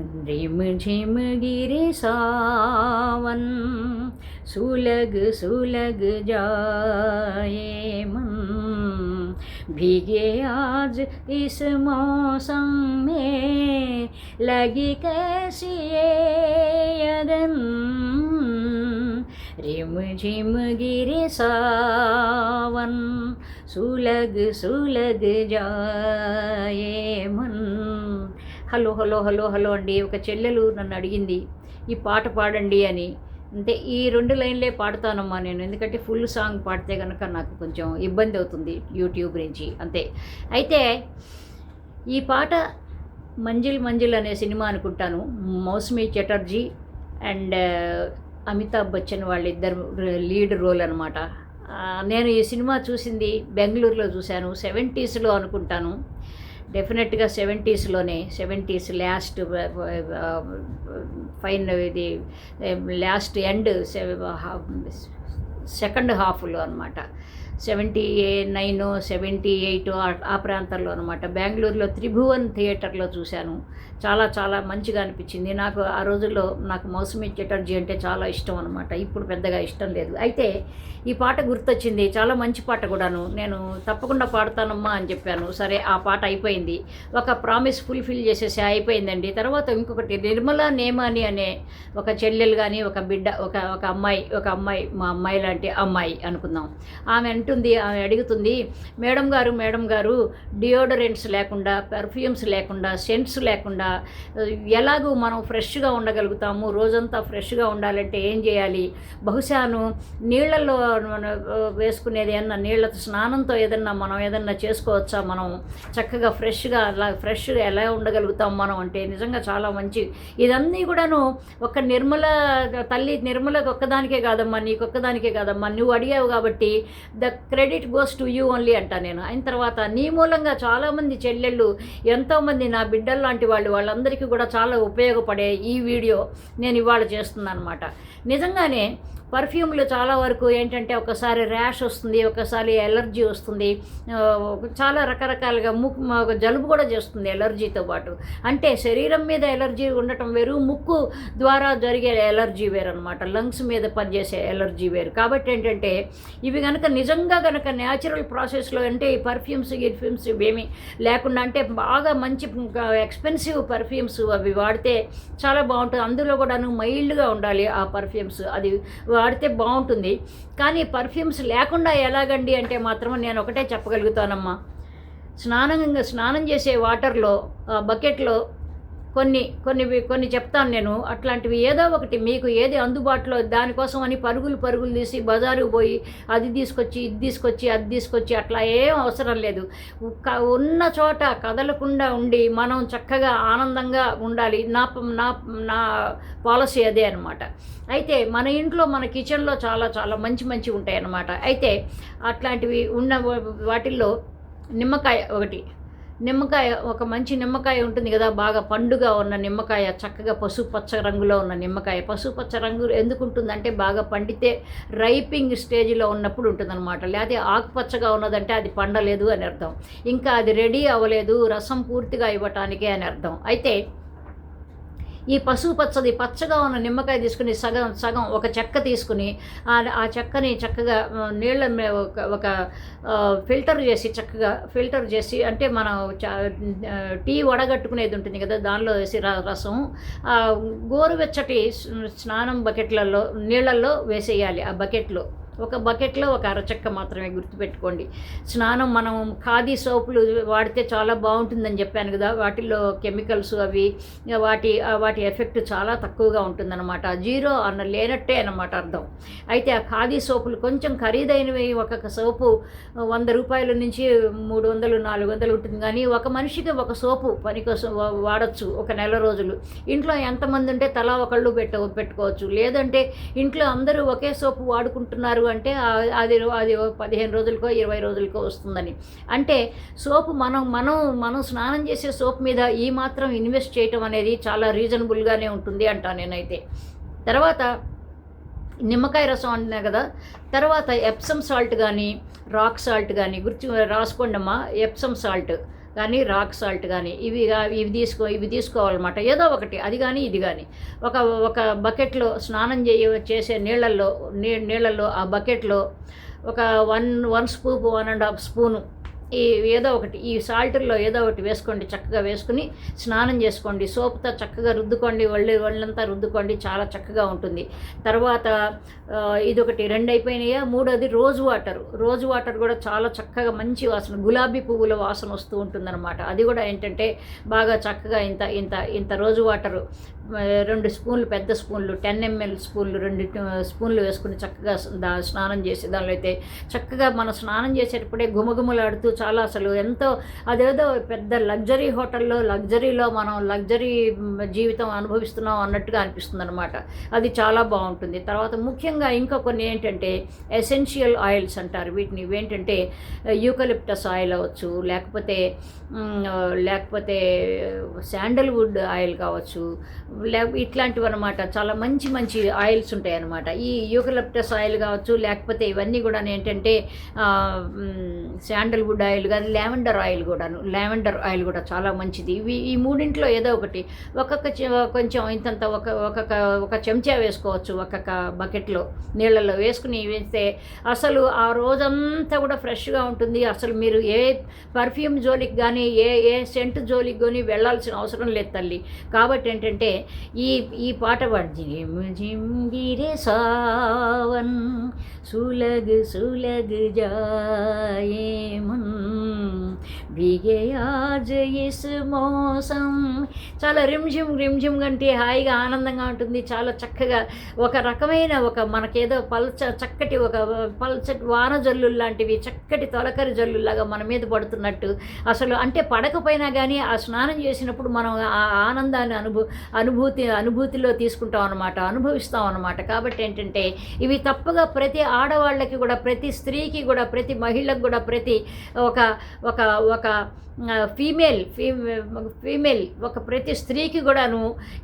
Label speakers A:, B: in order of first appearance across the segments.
A: Rim झिम गिरे सावन सुलग सुलग जाए मन भीगे आज इस मौसम में लगी कैसी ये अगन रिम झिम गिरे सावन सुलग सुलग जाए मन హలో హలో హలో హలో అండి. ఒక చెల్లెలు నన్ను అడిగింది ఈ పాట పాడండి అని. అంటే ఈ రెండు లైన్లే పాడతానమ్మా నేను. ఎందుకంటే ఫుల్ సాంగ్ పాడితే కనుక నాకు కొంచెం ఇబ్బంది అవుతుంది యూట్యూబ్ నుంచి. అంతే. అయితే ఈ పాట మంజిల్ మంజిల్ అనే సినిమా అనుకుంటాను. మౌస్మీ చటర్జీ అండ్ అమితాబ్ బచ్చన్ వాళ్ళిద్దరు లీడ్ రోల్ అనమాట నేను ఈ సినిమా చూసింది బెంగళూరులో చూశాను. సెవెంటీస్లో అనుకుంటాను. డెఫినెట్గా సెవెంటీస్లోనే seventies last uh, uh, fine ఇది లాస్ట్ ఎండ్ సెకండ్ హాఫ్లో అనమాట సెవెంటీ నైన్ సెవెంటీ ఎయిట్ ఆ ప్రాంతంలో అనమాట బెంగళూరులో త్రిభువన్ థియేటర్లో చూశాను. చాలా చాలా మంచిగా అనిపించింది. నాకు ఆ రోజుల్లో నాకు మౌసమి చటర్జీ అంటే చాలా ఇష్టం అనమాట ఇప్పుడు పెద్దగా ఇష్టం లేదు. అయితే ఈ పాట గుర్తొచ్చింది. చాలా మంచి పాట కూడాను. నేను తప్పకుండా పాడతానమ్మా అని చెప్పాను. సరే ఆ పాట అయిపోయింది. ఒక ప్రామిస్ ఫుల్ఫిల్ చేసేసి అయిపోయిందండి. తర్వాత ఇంకొకటి నిర్మలా నేమాని అనే ఒక చెల్లెలు కానీ ఒక బిడ్డ ఒక ఒక అమ్మాయి ఒక అమ్మాయి మా అమ్మాయి లాంటి అమ్మాయి అనుకుందాం. ఆమె అంటుంది ఆమె అడుగుతుంది మేడం గారు మేడం గారు డియోడరెంట్స్ లేకుండా పెర్ఫ్యూమ్స్ లేకుండా సెంట్స్ లేకుండా ఎలాగూ మనం ఫ్రెష్గా ఉండగలుగుతాము? రోజంతా ఫ్రెష్గా ఉండాలంటే ఏం చేయాలి? బహుశాను నీళ్ళలో వేసుకునేది ఏమన్నా నీళ్ళతో స్నానంతో ఏదన్నా మనం ఏదన్నా చేసుకోవచ్చా మనం? చక్కగా ఫ్రెష్గా అలా ఫ్రెష్గా ఎలా ఉండగలుగుతాం మనం? అంటే నిజంగా చాలా మంచి ఇదన్నీ కూడాను ఒక నిర్మల తల్లి నిర్మలకు ఒక్కదానికే కాదమ్మా నీకు ఒక్కదానికే కాదమ్మా. నువ్వు అడిగావు కాబట్టి the credit goes to you only అంటా నేను. అయిన తర్వాత నీ మూలంగా చాలామంది చెల్లెళ్ళు ఎంతోమంది నా బిడ్డలు లాంటి వాళ్ళు వాళ్ళందరికీ కూడా చాలా ఉపయోగపడే ఈ వీడియో నేను ఇవాళ చేస్తున్నాను అనమాట నిజంగానే పర్ఫ్యూమ్లు చాలా వరకు ఏంటంటే ఒకసారి ర్యాష్ వస్తుంది ఒకసారి ఎలర్జీ వస్తుంది. చాలా రకరకాలుగా ముక్కు జలుబు కూడా చేస్తుంది ఎలర్జీతో పాటు. అంటే శరీరం మీద ఎలర్జీ ఉండటం వేరు ముక్కు ద్వారా జరిగే ఎలర్జీ వేరు అనమాట లంగ్స్ మీద పనిచేసే ఎలర్జీ వేరు. కాబట్టి ఏంటంటే ఇవి కనుక నిజంగా కనుక న్యాచురల్ ప్రాసెస్లో అంటే ఈ పర్ఫ్యూమ్స్ గిర్ఫ్యూమ్స్ ఇవేమి లేకుండా అంటే బాగా మంచి ఎక్స్పెన్సివ్ పర్ఫ్యూమ్స్ అవి వాడితే చాలా బాగుంటుంది. అందులో కూడాను మైల్డ్గా ఉండాలి ఆ పర్ఫ్యూమ్స్ అది వాడితే బాగుంటుంది. కానీ పర్ఫ్యూమ్స్ లేకుండా ఎలాగండి అంటే మాత్రం నేను ఒకటే చెప్పగలుగుతానమ్మా. స్నానం స్నానం చేసే వాటర్లో బకెట్లో కొన్ని కొన్ని కొన్ని చెప్తాను నేను. అట్లాంటివి ఏదో ఒకటి మీకు ఏది అందుబాటులో దానికోసం అని పరుగులు పరుగులు తీసి బజారుకు పోయి అది తీసుకొచ్చి ఇది తీసుకొచ్చి అది తీసుకొచ్చి అట్లా ఏం అవసరం లేదు. ఉన్న చోట కదలకుండా ఉండి మనం చక్కగా ఆనందంగా ఉండాలి. నా నా నా పాలసీ అదే అనమాట అయితే మన ఇంట్లో మన కిచెన్లో చాలా చాలా మంచి మంచి ఉంటాయి అన్నమాట అయితే అట్లాంటివి ఉన్న వాటిల్లో నిమ్మకాయ ఒకటి. నిమ్మకాయ ఒక మంచి నిమ్మకాయ ఉంటుంది కదా బాగా పండుగా ఉన్న నిమ్మకాయ చక్కగా పసుపచ్చ రంగులో ఉన్న నిమ్మకాయ. పసుపచ్చ రంగు ఎందుకు ఉంటుందంటే బాగా పండితే రైపింగ్ స్టేజ్లో ఉన్నప్పుడు ఉంటుందన్నమాట. లేకపోతే ఆకుపచ్చగా ఉన్నదంటే అది పండలేదు అని అర్థం. ఇంకా అది రెడీ అవ్వలేదు రసం పూర్తిగా ఇవ్వటానికే అని అర్థం. అయితే ఈ పసుపు పచ్చది పచ్చగా ఉన్న నిమ్మకాయ తీసుకుని సగం సగం ఒక చెక్క తీసుకుని ఆ చెక్కని చక్కగా నీళ్ళ ఒక ఒక ఫిల్టర్ చేసి చక్కగా ఫిల్టర్ చేసి అంటే మనం టీ వడగట్టుకునేది ఉంటుంది కదా దానిలో వేసి రసం. గోరువెచ్చటి స్నానం బకెట్లలో నీళ్ళల్లో వేసేయాలి ఆ బకెట్లో. ఒక బకెట్లో ఒక అరచక్క మాత్రమే గుర్తుపెట్టుకోండి. స్నానం మనం ఖాదీ సోపులు వాడితే చాలా బాగుంటుందని చెప్పాను కదా వాటిల్లో కెమికల్స్ అవి వాటి వాటి ఎఫెక్ట్ చాలా తక్కువగా ఉంటుందన్నమాట. జీరో అన్న లేనట్టే అన్నమాట అర్థం. అయితే ఆ ఖాదీ సోపులు కొంచెం ఖరీదైనవి ఒక సోపు వంద రూపాయల నుంచి మూడు వందలు నాలుగు వందలు ఉంటుంది. కానీ ఒక మనిషికి ఒక సోపు పని కోసం వాడచ్చు ఒక నెల రోజులు. ఇంట్లో ఎంతమంది ఉంటే తలా ఒకళ్ళు పెట్ట పెట్టుకోవచ్చు. లేదంటే ఇంట్లో అందరూ ఒకే సోపు వాడుకుంటున్నారు అంటే అది అది పదిహేను రోజులకో ఇరవై రోజులకో వస్తుందని. అంటే సోపు మనం మనం మనం స్నానం చేసే సోప్ మీద ఈ మాత్రం ఇన్వెస్ట్ చేయటం అనేది చాలా రీజనబుల్గానే ఉంటుంది అంటా నేనైతే. తర్వాత నిమ్మకాయ రసం అంటున్నా కదా తర్వాత ఎప్సమ్ సాల్ట్ కానీ రాక్ సాల్ట్ కానీ గుర్తు రాసుకోండమ్మా ఎప్సమ్ సాల్ట్. కానీ రాక్ సాల్ట్ కానీ ఇవి ఇవి తీసుకో ఇవి తీసుకోవాలన్నమాట. ఏదో ఒకటి అది కానీ ఇది కానీ ఒక ఒక బకెట్లో స్నానం చేయ చేసే నీళ్ళల్లో నీ నీళ్ళల్లో ఆ బకెట్లో ఒక one one spoon one and half spoon ఈ ఏదో ఒకటి ఈ సాల్ట్లో ఏదో ఒకటి వేసుకోండి చక్కగా వేసుకుని స్నానం చేసుకోండి. సోప్తో చక్కగా రుద్దుకోండి ఒళ్ళు ఒళ్ళంతా రుద్దుకోండి చాలా చక్కగా ఉంటుంది. తర్వాత ఇదొకటి రెండు అయిపోయినాయా? మూడోది రోజ్ వాటర్. రోజ్ వాటర్ కూడా చాలా చక్కగా మంచి వాసన గులాబీ పువ్వుల వాసన వస్తూ ఉంటుందన్నమాట. అది కూడా ఏంటంటే బాగా చక్కగా ఇంత ఇంత ఇంత రోజు వాటరు. రెండు స్పూన్లు పెద్ద స్పూన్లు టెన్ ఎంఎల్ స్పూన్లు రెండు స్పూన్లు వేసుకుని చక్కగా దా స్నానం చేసి దానిలో అయితే చక్కగా మనం స్నానం చేసేటప్పుడే గుమగుమలాడుతూ చాలా అసలు ఎంతో అదేదో పెద్ద లగ్జరీ హోటల్లో లగ్జరీలో మనం లగ్జరీ జీవితం అనుభవిస్తున్నాం అన్నట్టుగా అనిపిస్తుంది అనమాట అది చాలా బాగుంటుంది. తర్వాత ముఖ్యంగా ఇంకా కొన్ని ఏంటంటే ఎసెన్షియల్ ఆయిల్స్ అంటారు. వీటిని ఏంటంటే యూకలిప్టస్ ఆయిల్ అవ్వచ్చు లేకపోతే లేకపోతే శాండల్వుడ్ ఆయిల్ కావచ్చు లే ఇట్లాంటివి అనమాట చాలా మంచి మంచి ఆయిల్స్ ఉంటాయి అనమాట ఈ యూకలిప్టస్ ఆయిల్ కావచ్చు లేకపోతే ఇవన్నీ కూడా ఏంటంటే శాండల్వుడ్ ఆయిల్ కానీ లావెండర్ ఆయిల్ కూడాను లావెండర్ ఆయిల్ కూడా చాలా మంచిది. ఇవి ఈ మూడింట్లో ఏదో ఒకటి ఒక్కొక్క కొంచెం ఇంతంత ఒక ఒక్కొక్క ఒక చెంచా వేసుకోవచ్చు ఒక్కొక్క బకెట్లో నీళ్ళల్లో వేసుకుని వేస్తే అసలు ఆ రోజంతా కూడా ఫ్రెష్గా ఉంటుంది. అసలు మీరు ఏ పర్ఫ్యూమ్ జోలికి కానీ ఏ ఏ సెంట్ జోలికి కానీ వెళ్ళాల్సిన అవసరం లేదు తల్లి. కాబట్టి ఏంటంటే ఈ ఈ పాట పాడి. జింగిరే సావన్ సులగ్ సులగ్ జాయేమన్ Mm. మోసం. చాలా రిమ్జిమ్ రిమ్జిమ్ అంటే హాయిగా ఆనందంగా ఉంటుంది. చాలా చక్కగా ఒక రకమైన ఒక మనకేదో పల్చ చక్కటి ఒక పల్చటి వాన జల్లు లాంటివి చక్కటి తొలకరి జల్లులాగా మన మీద పడుతున్నట్టు అసలు అంటే పడకపోయినా కానీ ఆ స్నానం చేసినప్పుడు మనం ఆ ఆనందాన్ని అనుభూ అనుభూతి అనుభూతిలో తీసుకుంటాం అనమాట అనుభవిస్తాం అనమాట కాబట్టి ఏంటంటే ఇవి తప్పగా ప్రతి ఆడవాళ్ళకి కూడా ప్రతి స్త్రీకి కూడా ప్రతి మహిళకు కూడా ప్రతి ఒక ఒక ఒక ఫీమేల్ ఫీమేల్ ఒక ప్రతి స్త్రీకి కూడాను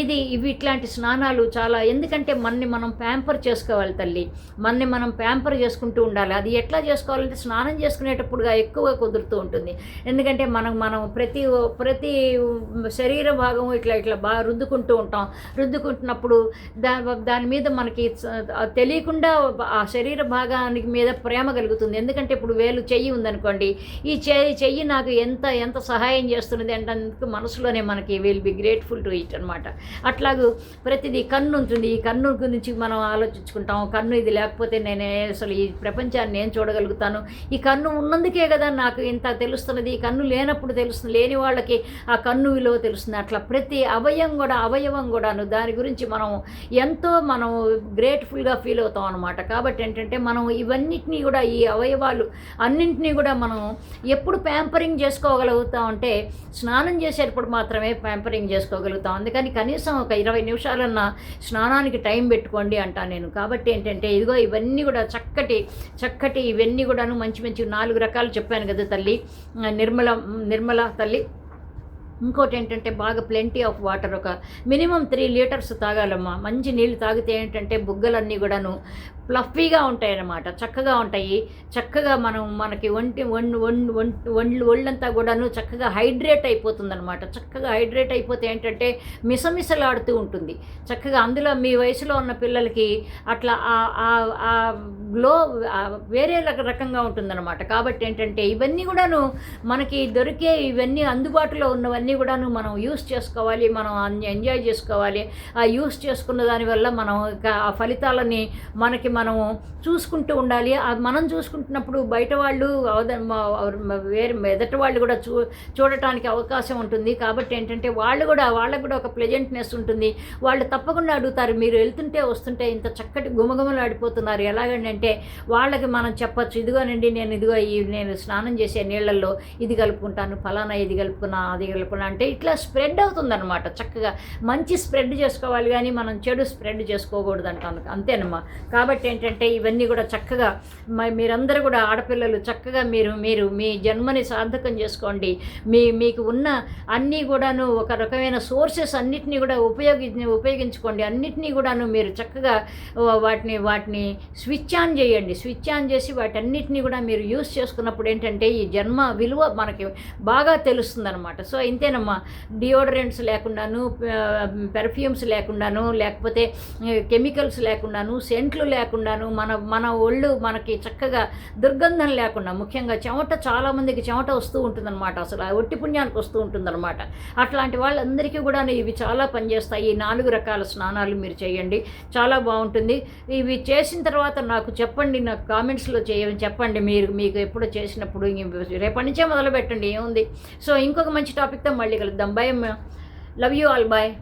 A: ఇది ఇవి ఇట్లాంటి స్నానాలు చాలా ఎందుకంటే మనని మనం ప్యాంపర్ చేసుకోవాలి తల్లి. మనని మనం ప్యాంపర్ చేసుకుంటూ ఉండాలి. అది ఎట్లా చేసుకోవాలంటే స్నానం చేసుకునేటప్పుడుగా ఎక్కువ కుదురుతూ ఉంటుంది. ఎందుకంటే మనం మనం ప్రతి ప్రతి శరీర భాగం ఇట్లా ఇట్లా బాగా రుద్దుకుంటూ ఉంటాం. రుద్దుకుంటున్నప్పుడు దా దాని మీద మనకి తెలియకుండా ఆ శరీర భాగానికి మీద ప్రేమ కలుగుతుంది. ఎందుకంటే ఇప్పుడు వేలు చెయ్యి ఉందనుకోండి. ఈ చెయ్యి చెయ్యి నాకు ఎంత ఎంత సహాయం చేస్తున్నది అంటే అందుకు మనసులోనే మనకి will be grateful to it అనమాట అట్లాగూ ప్రతిదీ కన్ను ఉంటుంది ఈ కన్ను గురించి మనం ఆలోచించుకుంటాం. కన్ను ఇది లేకపోతే నేను అసలు ఈ ప్రపంచాన్ని నేను చూడగలుగుతాను. ఈ కన్ను ఉన్నందుకే కదా నాకు ఇంత తెలుస్తున్నది. ఈ కన్ను లేనప్పుడు తెలుస్తుంది. లేని వాళ్ళకి ఆ కన్ను విలువ తెలుస్తుంది. అట్లా ప్రతి అవయం కూడా అవయవం కూడాను దాని గురించి మనం ఎంతో మనం గ్రేట్ఫుల్గా ఫీల్ అవుతాం అనమాట కాబట్టి ఏంటంటే మనం ఇవన్నిటినీ కూడా ఈ అవయవాలు అన్నింటినీ కూడా మనం ఎప్పుడు ప్యాంపరింగ్ చేసుకోగలుగుతా ఉంటే స్నానం చేసేటప్పుడు మాత్రమే ప్యాంపరింగ్ చేసుకోగలుగుతాం. అందుకని కనీసం ఒక ఇరవై నిమిషాలన్నా స్నానానికి టైం పెట్టుకోండి అంటాను నేను. కాబట్టి ఏంటంటే ఇదిగో ఇవన్నీ కూడా చక్కటి చక్కటి ఇవన్నీ కూడాను మంచి మంచి నాలుగు రకాలు చెప్పాను కదా తల్లి. నిర్మల నిర్మల తల్లి. ఇంకోటి ఏంటంటే బాగా ప్లెంటీ ఆఫ్ వాటర్ ఒక మినిమం త్రీ లీటర్స్ తాగాలమ్మా. మంచి నీళ్ళు తాగితే ఏంటంటే బుగ్గలన్నీ కూడాను ఫ్లఫీగా ఉంటాయి అన్నమాట చక్కగా ఉంటాయి. చక్కగా మనం మనకి ఒంటి ఒండు ఒండు ఒంటి ఒండ్లు ఒళ్ళంతా కూడాను చక్కగా హైడ్రేట్ అయిపోతుందన్నమాట. చక్కగా హైడ్రేట్ అయిపోతే ఏంటంటే మిసమిసలాడుతూ ఉంటుంది. చక్కగా అందులో మీ వయసులో ఉన్న పిల్లలకి అట్లా ఆ- గ్లో వేరే రకంగా ఉంటుందన్నమాట. కాబట్టి ఏంటంటే ఇవన్నీ కూడాను మనకి దొరికే ఇవన్నీ అందుబాటులో ఉన్నవన్నీ కూడాను మనం యూస్ చేసుకోవాలి మనం అన్ని ఎంజాయ్ చేసుకోవాలి. ఆ యూస్ చేసుకున్న దానివల్ల మనం ఆ ఫలితాలని మనకి మనము చూసుకుంటూ ఉండాలి. అది మనం చూసుకుంటున్నప్పుడు బయట వాళ్ళు అవద- వేరే ఎదటి వాళ్ళు కూడా చూ చూడటానికి అవకాశం ఉంటుంది. కాబట్టి ఏంటంటే వాళ్ళు కూడా వాళ్ళకు కూడా ఒక ప్లెజెంట్నెస్ ఉంటుంది. వాళ్ళు తప్పకుండా అడుగుతారు మీరు వెళ్తుంటే వస్తుంటే ఇంత చక్కటి గుమగుమలు ఆడిపోతున్నారు. ఎలాగండి అంటే వాళ్ళకి మనం చెప్పొచ్చు ఇదిగోనండి నేను ఇదిగో ఈ నేను స్నానం చేసే నీళ్ళల్లో ఇది కలుపుకుంటాను ఫలానా ఇది కలుపుకున్నా అది కలుపుకున్నా అంటే ఇట్లా స్ప్రెడ్ అవుతుందన్నమాట చక్కగా. మంచి స్ప్రెడ్ చేసుకోవాలి కానీ మనం చెడు స్ప్రెడ్ చేసుకోకూడదు అంటాను అంతేనమ్మా. కాబట్టి ఏంటంటే ఇవన్నీ కూడా చక్కగా మ- మీరందరూ కూడా ఆడపిల్లలు చక్కగా మీరు మీరు మీ జన్మని సార్థకం చేసుకోండి. మీ మీకు ఉన్న అన్నీ కూడాను ఒక రకమైన సోర్సెస్ అన్నిటినీ కూడా ఉపయోగి ఉపయోగించుకోండి. అన్నిటినీ కూడాను మీరు చక్కగా వాటిని వాటిని స్విచ్ ఆన్ చేయండి. స్విచ్ ఆన్ చేసి వాటన్నిటిని కూడా మీరు యూస్ చేసుకున్నప్పుడు ఏంటంటే ఈ జన్మ విలువ మనకి బాగా తెలుస్తుందనమాట సో ఇంతేనమ్మా. డియోడరెంట్స్ లేకుండాను పెర్ఫ్యూమ్స్ లేకుండాను లేకపోతే కెమికల్స్ లేకుండాను సెంట్లు లేకుండా లేకుండాను మన మన ఒళ్ళు మనకి చక్కగా దుర్గంధం లేకుండా ముఖ్యంగా చెమట చాలామందికి చెమట వస్తూ ఉంటుందన్నమాట. అసలు ఆ ఒట్టి పుణ్యానికి వస్తూ ఉంటుందన్నమాట. అట్లాంటి వాళ్ళందరికీ కూడా ఇవి చాలా పనిచేస్తాయి. ఈ నాలుగు రకాల స్నానాలు మీరు చేయండి. చాలా బాగుంటుంది. ఇవి చేసిన తర్వాత నాకు చెప్పండి నాకు కామెంట్స్లో చేయ చెప్పండి. మీరు మీకు ఎప్పుడో చేసినప్పుడు రేపటి నుంచే మొదలు పెట్టండి ఏముంది? సో ఇంకొక మంచి టాపిక్తో మళ్ళీ కలుద్దాం. Bye love you all. Bye